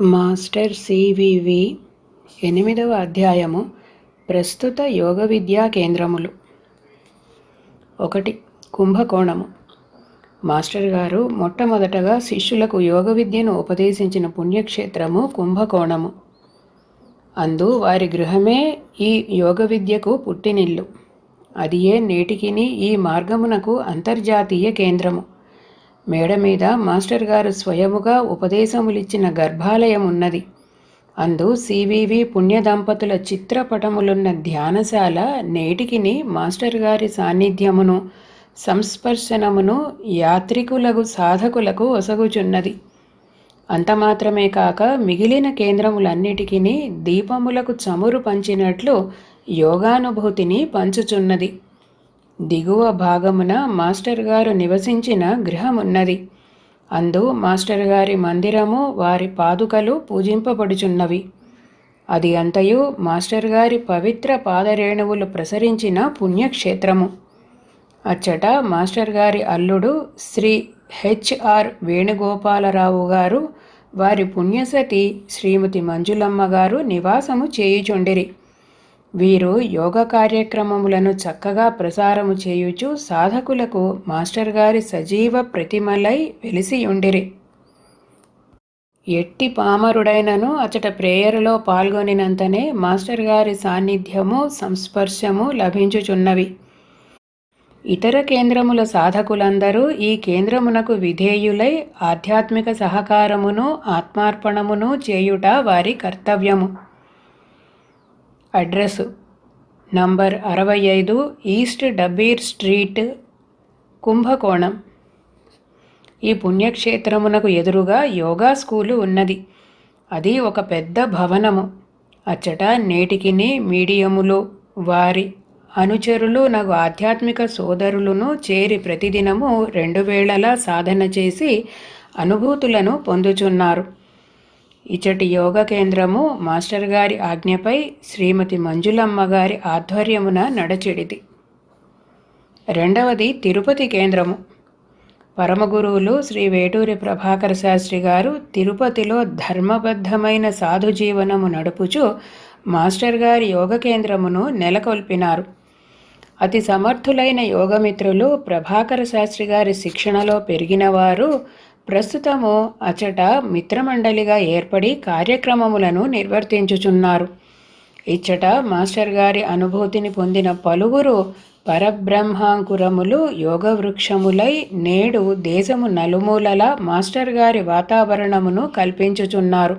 Master CVV ఎనిమిదవ అధ్యాయము ప్రస్తుత యోగ విద్యా కేంద్రములు. ఒకటి కుంభకోణము. మాస్టర్ గారు మొట్టమొదటగా శిష్యులకు యోగ విద్యను ఉపదేశించిన పుణ్యక్షేత్రము కుంభకోణము. అందు వారి గృహమే ఈ యోగ విద్యకు పుట్టినిల్లు. అది ఏ నేటికిని ఈ మార్గమునకు అంతర్జాతీయ కేంద్రము. మేడ మీద మాస్టర్ గారు స్వయముగా ఉపదేశములిచ్చిన గర్భాలయం ఉన్నది. అందు సివివి పుణ్యదంపతుల చిత్రపటములున్న ధ్యానశాల నేటికిని మాస్టర్ గారి సాన్నిధ్యమును సంస్పర్శనమును యాత్రికులకు సాధకులకు ఒసగుచున్నది. అంత మాత్రమే కాక మిగిలిన కేంద్రములన్నిటికీ దీపములకు చమురు పంచినట్లు యోగానుభూతిని పంచుచున్నది. దిగువ భాగమున మాస్టర్ గారు నివసించిన గృహమున్నది. అందు మాస్టర్ గారి మందిరము వారి పాదుకలు పూజింపబడుచున్నవి. అది అంతయు మాస్టర్ గారి పవిత్ర పాదరేణువులు ప్రసరించిన పుణ్యక్షేత్రము. అచ్చట మాస్టర్ గారి అల్లుడు శ్రీ హెచ్ఆర్ వేణుగోపాలరావు గారు వారి పుణ్యసతి శ్రీమతి మంజులమ్మ గారు నివాసము చేయుచుండిరి. వీరు యోగ కార్యక్రమములను చక్కగా ప్రసారము చేయుచు సాధకులకు మాస్టర్ గారి సజీవ ప్రతిమలై వెలిసియుండిరి ఎట్టి పామరుడైనను అచట ప్రేయరులో పాల్గొనినంతనే మాస్టర్ గారి సాన్నిధ్యము సంస్పర్శము లభించుచున్నవి. ఇతర కేంద్రముల సాధకులందరూ ఈ కేంద్రమునకు విధేయులై ఆధ్యాత్మిక సహకారమును ఆత్మార్పణమును చేయుట వారి కర్తవ్యము. అడ్రస్ నంబర్ అరవై ఐదు ఈస్ట్ డబీర్ స్ట్రీట్ కుంభకోణం. ఈ పుణ్యక్షేత్రమునకు ఎదురుగా యోగా స్కూలు ఉన్నది. అది ఒక పెద్ద భవనము. అచ్చట నేటికిని మీడియములు వారి అనుచరులు నాకు ఆధ్యాత్మిక సోదరులను చేరి ప్రతిదినము రెండు వేళలా సాధన చేసి అనుభూతులను పొందుచున్నారు. ఇచ్చటి యోగ కేంద్రము మాస్టర్ గారి ఆజ్ఞపై శ్రీమతి మంజులమ్మ గారి ఆధ్వర్యమున నడచెడిది. రెండవది తిరుపతి కేంద్రము. పరమగురువులు శ్రీ వేటూరి ప్రభాకర శాస్త్రి గారు తిరుపతిలో ధర్మబద్ధమైన సాధు జీవనము నడుపుచు మాస్టర్ గారి యోగ కేంద్రమును నెలకొల్పినారు. అతి సమర్థులైన యోగమిత్రులు ప్రభాకర శాస్త్రి గారి శిక్షణలో పెరిగినవారు ప్రస్తుతము అచట మిత్రమండలిగా ఏర్పడి కార్యక్రమములను నిర్వర్తించుచున్నారు. ఇచ్చట మాస్టర్ గారి అనుభూతిని పొందిన పలువురు పరబ్రహ్మాంకురములు యోగ వృక్షములై నేడు దేశము నలుమూలల మాస్టర్ గారి వాతావరణమును కల్పించుచున్నారు.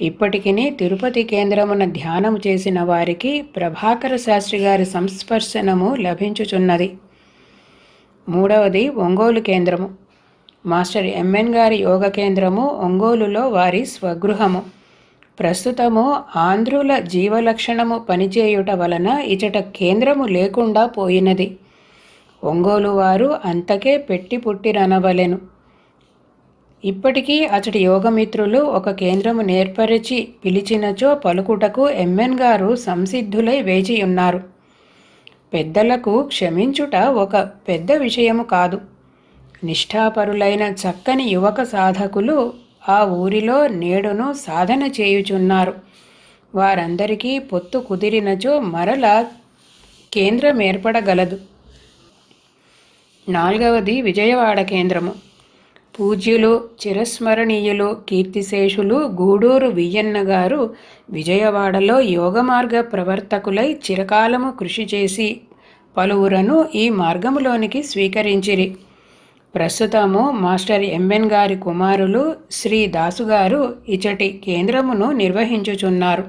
ఇప్పటికిని తిరుపతి కేంద్రమున ధ్యానం చేసిన వారికి ప్రభాకర శాస్త్రి గారి సంస్పర్శనము లభించుచున్నది. మూడవది ఒంగోలు కేంద్రము. మాస్టర్ ఎంఎన్ గారి యోగ కేంద్రము ఒంగోలులో వారి స్వగృహము. ప్రస్తుతము ఆంధ్రుల జీవలక్షణము పనిచేయుట వలన ఇచట కేంద్రము లేకుండా పోయినది. ఒంగోలు వారు అంతకే పెట్టి పుట్టిరనవలెను. ఇప్పటికీ అచటి యోగమిత్రులు ఒక కేంద్రము నేర్పరిచి పిలిచినచో పలుకుటకు ఎంఎన్ గారు సంసిద్ధులై వేచి ఉన్నారు పెద్దలకు క్షమించుట ఒక పెద్ద విషయము కాదు. నిష్ఠాపరులైన చక్కని యువక సాధకులు ఆ ఊరిలో నేడును సాధన చేయుచున్నారు. వారందరికీ పొత్తు కుదిరినచో మరల కేంద్రం ఏర్పడగలదు. నాలుగవది విజయవాడ కేంద్రము. పూజ్యులు చిరస్మరణీయులు కీర్తిశేషులు గూడూరు వియ్యన్న గారు విజయవాడలో యోగమార్గ ప్రవర్తకులై చిరకాలము కృషి చేసి పలువురను ఈ మార్గములోనికి స్వీకరించిరి. ప్రస్తుతము మాస్టర్ ఎంఎన్ గారి కుమారులు శ్రీ దాసుగారు ఇచటి కేంద్రమును నిర్వహించుచున్నారు.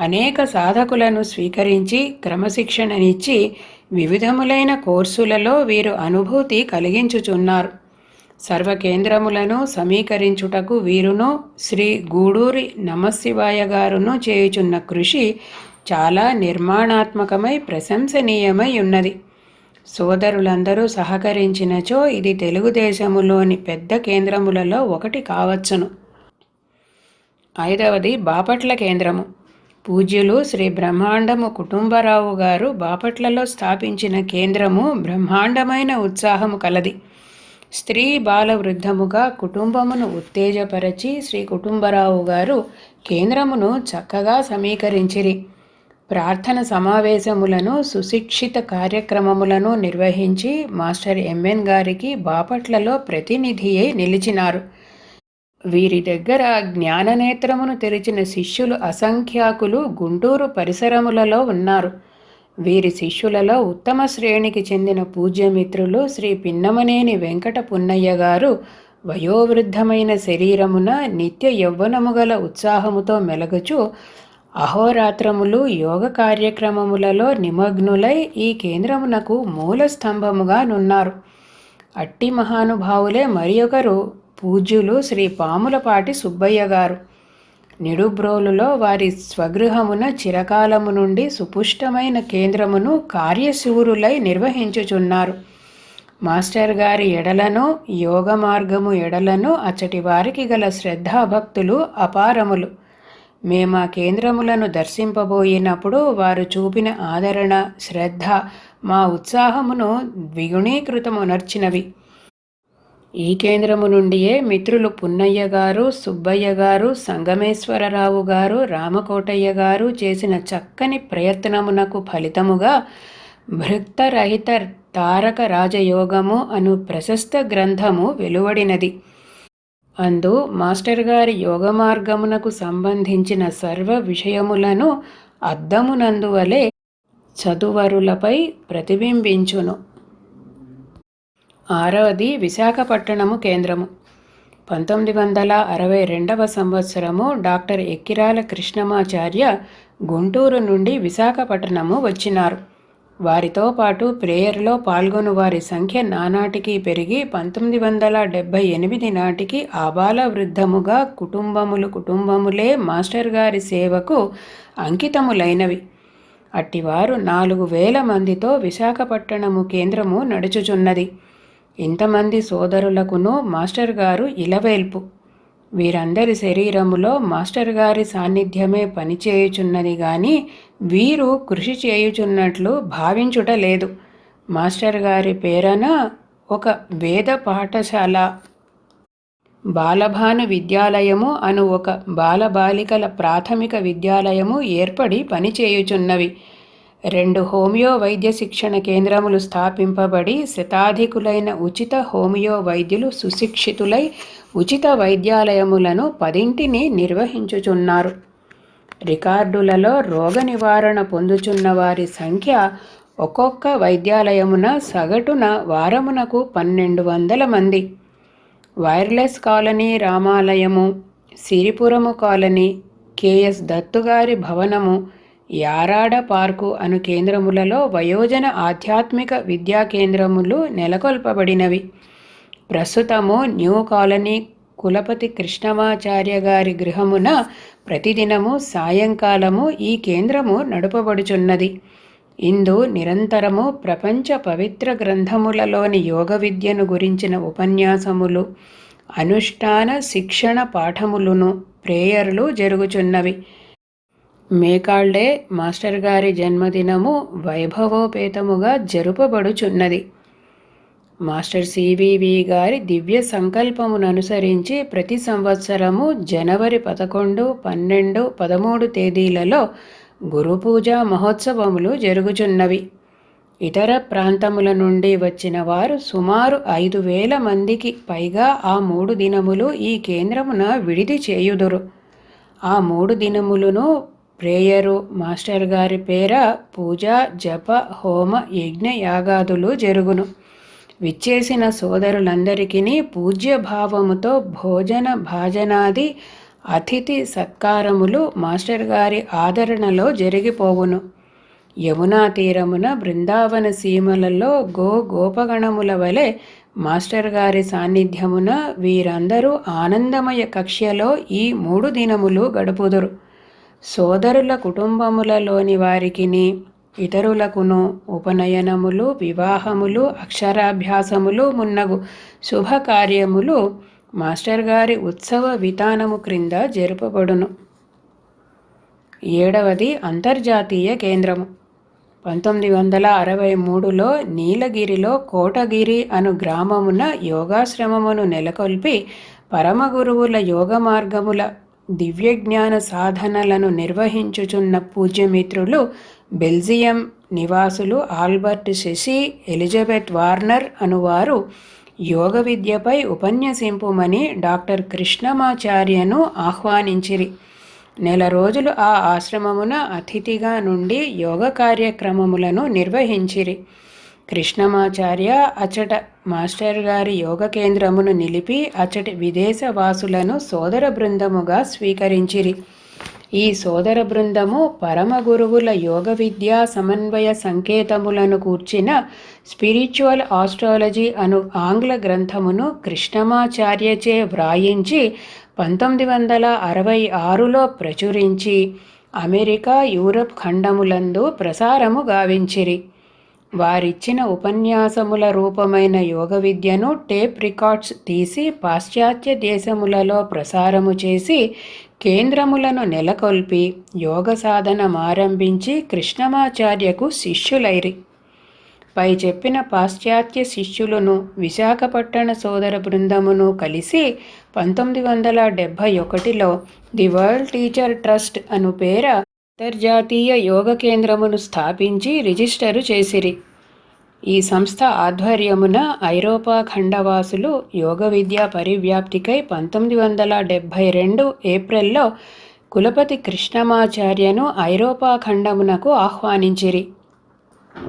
అనేక సాధకులను స్వీకరించి క్రమశిక్షణనిచ్చి వివిధములైన కోర్సులలో వీరు అనుభూతి కలిగించుచున్నారు. సర్వకేంద్రములను సమీకరించుటకు వీరును శ్రీ గూడూరి నమశివాయ గారును చేయుచున్న కృషి చాలా నిర్మాణాత్మకమై ప్రశంసనీయమై ఉన్నది. సోదరులందరూ సహకరించినచో ఇది తెలుగుదేశములోని పెద్ద కేంద్రములలో ఒకటి కావచ్చును. ఐదవది బాపట్ల కేంద్రము. పూజ్యులు శ్రీ బ్రహ్మాండము కుటుంబరావు గారు బాపట్లలో స్థాపించిన కేంద్రము బ్రహ్మాండమైన ఉత్సాహము కలది. స్త్రీ బాల వృద్ధముగా కుటుంబమును ఉత్తేజపరచి శ్రీ కుటుంబరావు గారు కేంద్రమును చక్కగా సమీకరించిరి. ప్రార్థన సమావేశములను సుశిక్షిత కార్యక్రమములను నిర్వహించి మాస్టర్ ఎంఎన్ గారికి బాపట్లలో ప్రతినిధి అయి నిలిచినారు. వీరి దగ్గర జ్ఞాననేత్రమును తెరిచిన శిష్యులు అసంఖ్యాకులు గుంటూరు పరిసరములలో ఉన్నారు. వీరి శిష్యులలో ఉత్తమ శ్రేణికి చెందిన పూజ్యమిత్రులు శ్రీ పిన్నమనేని వెంకట పున్నయ్య గారు వయోవృద్ధమైన శరీరమున నిత్య యవ్వనము గల ఉత్సాహముతో మెలగుచు అహోరాత్రములు యోగ కార్యక్రమములలో నిమగ్నులై ఈ కేంద్రమునకు మూల స్తంభముగా నున్నారు. అట్టి మహానుభావులే మరి ఒకరు పూజ్యులు శ్రీ పాములపాటి సుబ్బయ్య గారు. నిడుబ్రోలులో వారి స్వగృహమున చిరకాలము నుండి సుపుష్టమైన కేంద్రమును కార్యశివురులై నిర్వహించుచున్నారు. మాస్టర్ గారి ఎడలను యోగ మార్గము ఎడలను అచ్చటి వారికి గల శ్రద్ధాభక్తులు అపారములు. మేము ఆ కేంద్రములను దర్శింపబోయినప్పుడు వారు చూపిన ఆదరణ శ్రద్ధ మా ఉత్సాహమును ద్విగుణీకృతమునర్చినవి ఈ కేంద్రము నుండియే మిత్రులు పున్నయ్య గారు సుబ్బయ్య గారు సంగమేశ్వరరావు గారు రామకోటయ్య గారు చేసిన చక్కని ప్రయత్నమునకు ఫలితముగా భృక్తరహిత తారక రాజయోగము అను ప్రశస్త గ్రంథము వెలువడినది. అందు మాస్టర్ గారి యోగ మార్గమునకు సంబంధించిన సర్వ విషయములను అద్దమునందువలే చదువరులపై ప్రతిబింబించును. ఆరవది విశాఖపట్టణము కేంద్రము. పంతొమ్మిది వందల అరవై రెండవ సంవత్సరము డాక్టర్ ఎక్కిరాల కృష్ణమాచార్య గుంటూరు నుండి విశాఖపట్టణము వచ్చినారు. వారితో పాటు ప్రేయర్లో పాల్గొను వారి సంఖ్య నానాటికి పెరిగి పంతొమ్మిది వందల డెబ్భై ఎనిమిది నాటికి ఆబాల వృద్ధముగా కుటుంబములు కుటుంబములే మాస్టర్ గారి సేవకు అంకితములైనవి. అట్టివారు నాలుగు వేల మందితో విశాఖపట్టణము కేంద్రము నడుచుచున్నది. ఇంతమంది సోదరులకును మాస్టర్ గారు ఇలవేల్పు. వీరందరి శరీరములో మాస్టర్ గారి సాన్నిధ్యమే పనిచేయుచున్నది గాని వీరు కృషి చేయుచున్నట్లు భావించుట లేదు. మాస్టర్ గారి పేరన ఒక వేద పాఠశాల బాలభాను విద్యాలయము అను ఒక బాలబాలికల ప్రాథమిక విద్యాలయము ఏర్పడి పనిచేయుచున్నవి. రెండు హోమియో వైద్య శిక్షణ కేంద్రములు స్థాపింపబడి శతాధికులైన ఉచిత హోమియో వైద్యులు సుశిక్షితులై ఉచిత వైద్యాలయములను పదింటిని నిర్వహించుచున్నారు. రికార్డులలో రోగ నివారణ పొందుచున్న వారి సంఖ్య ఒక్కొక్క వైద్యాలయమున సగటున వారమునకు పన్నెండు వందల మంది. వైర్లెస్ కాలనీ రామాలయము సిరిపురము కాలనీ కేఎస్ దత్తుగారి భవనము యారాడ పార్కు అను కేంద్రములలో వయోజన ఆధ్యాత్మిక విద్యా కేంద్రములు నెలకొల్పబడినవి. ప్రస్తుతము న్యూ కాలనీ కులపతి కృష్ణమాచార్య గారి గృహమున ప్రతిదినము సాయంకాలము ఈ కేంద్రము నడుపబడుచున్నది. ఇందు నిరంతరము ప్రపంచ పవిత్ర గ్రంథములలోని యోగ విద్యను గురించిన ఉపన్యాసములు అనుష్ఠాన శిక్షణ పాఠములును ప్రేయర్లు జరుగుచున్నవి. మేకాళ్డే మాస్టర్ గారి జన్మదినము వైభవోపేతముగా జరుపబడుచున్నది. మాస్టర్ సివివి గారి దివ్య సంకల్పమును అనుసరించి ప్రతి సంవత్సరము జనవరి పదకొండు పన్నెండు పదమూడు తేదీలలో గురు పూజా మహోత్సవములు జరుగుచున్నవి. ఇతర ప్రాంతముల నుండి వచ్చిన వారు సుమారు ఐదు వేల మందికి పైగా ఆ మూడు దినములు ఈ కేంద్రమున విడిది చేయుదురు. ఆ మూడు దినములను ప్రేయరు మాస్టర్ గారి పేర పూజ జప హోమ యజ్ఞ యాగాదులు జరుగును. విచ్చేసిన సోదరులందరికీ పూజ్యభావముతో భోజన భాజనాది అతిథి సత్కారములు మాస్టర్ గారి ఆదరణలో జరిగిపోవును. యమునా తీరమున బృందావన సీమలలో గో గోపగణముల వలె మాస్టర్ గారి సాన్నిధ్యమున వీరందరూ ఆనందమయ కక్ష్యలో ఈ మూడు దినములు గడుపుదురు. సోదరుల కుటుంబములలోని వారికిని ఇతరులకును ఉపనయనములు వివాహములు అక్షరాభ్యాసములు మున్నగు శుభకార్యములు మాస్టర్ గారి ఉత్సవ విధానము క్రింద జరుపబడును. ఏడవది అంతర్జాతీయ కేంద్రము. పంతొమ్మిది వందల అరవై మూడులో నీలగిరిలో కోటగిరి అను గ్రామమున యోగాశ్రమమును నెలకొల్పి పరమగురువుల యోగ మార్గముల దివ్యజ్ఞాన సాధనలను నిర్వహించుచున్న పూజ్యమిత్రులు బెల్జియం నివాసులు ఆల్బర్ట్ శశి ఎలిజబెత్ వార్నర్ అనువారు యోగ విద్యపై ఉపన్యసింపుమని డాక్టర్ కృష్ణమాచార్యను ఆహ్వానించిరి. నెల రోజులు ఆ ఆశ్రమమున అతిథిగా నుండి యోగ కార్యక్రమములను నిర్వహించిరి. కృష్ణమాచార్య అచట మాస్టర్ గారి యోగ కేంద్రమును నిలిపి అచటి విదేశవాసులను సోదర బృందముగా స్వీకరించిరి. ఈ సోదర బృందము పరమ గురువుల యోగ విద్యా సమన్వయ సంకేతములను కూర్చిన స్పిరిచువల్ ఆస్ట్రాలజీ అను ఆంగ్ల గ్రంథమును కృష్ణమాచార్యచే వ్రాయించి పంతొమ్మిది వందల అరవై ఆరులో ప్రచురించి అమెరికా యూరప్ ఖండములందు ప్రసారము గావించిరి. వారిచ్చిన ఉపన్యాసముల రూపమైన యోగ విద్యను టేప్ రికార్డ్స్ తీసి పాశ్చాత్య దేశములలో ప్రసారము చేసి కేంద్రములను నెలకొల్పి యోగ సాధనమారంభించి కృష్ణమాచార్యకు శిష్యులైరి. పై చెప్పిన పాశ్చాత్య శిష్యులను విశాఖపట్టణ సోదర బృందమును కలిసి పంతొమ్మిది వందల డెబ్భై ఒకటిలో ది వరల్డ్ టీచర్ ట్రస్ట్ అను పేర అంతర్జాతీయ యోగ కేంద్రమును స్థాపించి రిజిస్టరు చేసిరి. ఈ సంస్థ ఆధ్వర్యమున ఐరోపా ఖండవాసులు యోగ విద్యా పరివ్యాప్తికై పంతొమ్మిది వందల డెబ్భై రెండు ఏప్రిల్లో కులపతి కృష్ణమాచార్యను ఐరోపా ఖండమునకు ఆహ్వానించిరి.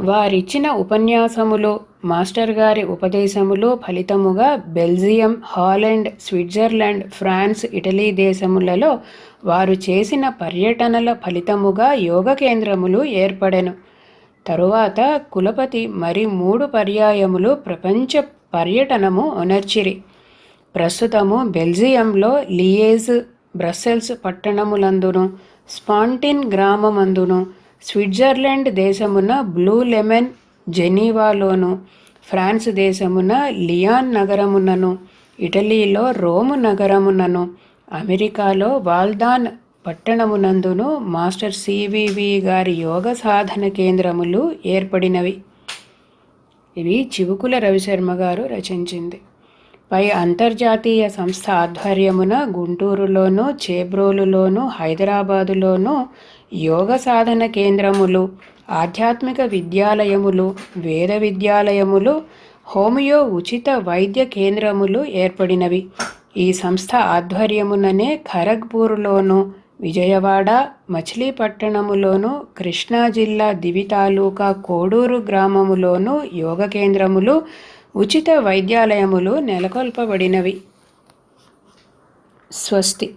వారిచ్చిన ఉపన్యాసములు మాస్టర్ గారి ఉపదేశములు ఫలితముగా Belgium Holland Switzerland France Italy దేశములలో వారు చేసిన పర్యటనల ఫలితముగా యోగ కేంద్రములు ఏర్పడెను. తరువాత కులపతి మరి మూడు పర్యాయములు ప్రపంచ పర్యటనము ఒనర్చిరి ప్రస్తుతము బెల్జియంలో లియేజ్ బ్రస్సెల్స్ పట్టణములందును స్పాంటిన్ గ్రామమందును స్విట్జర్లాండ్ దేశమున బ్లూ లెమన్ జెనీవాలోను ఫ్రాన్స్ దేశమున లియాన్ నగరమునను ఇటలీలో రోము నగరమునను అమెరికాలో వాల్దాన్ పట్టణమునందును మాస్టర్ సివివి గారి యోగ సాధన కేంద్రములు ఏర్పడినవి. ఇవి చివుకుల రవిశర్మ గారు రచించింది. పై అంతర్జాతీయ సంస్థ ఆధ్వర్యమున గుంటూరులోను చేబ్రోలులోను హైదరాబాదులోను యోగ సాధన కేంద్రములు ఆధ్యాత్మిక విద్యాలయములు వేద విద్యాలయములు హోమియో ఉచిత వైద్య కేంద్రములు ఏర్పడినవి. ఈ సంస్థ ఆధ్వర్యముననే ఖరగ్పూర్లోను విజయవాడ మచిలీపట్టణములోను కృష్ణా జిల్లా దివి తాలూకా కోడూరు గ్రామములోను యోగ కేంద్రములు ఉచిత వైద్యాలయములు నెలకొల్పబడినవి. స్వస్తి.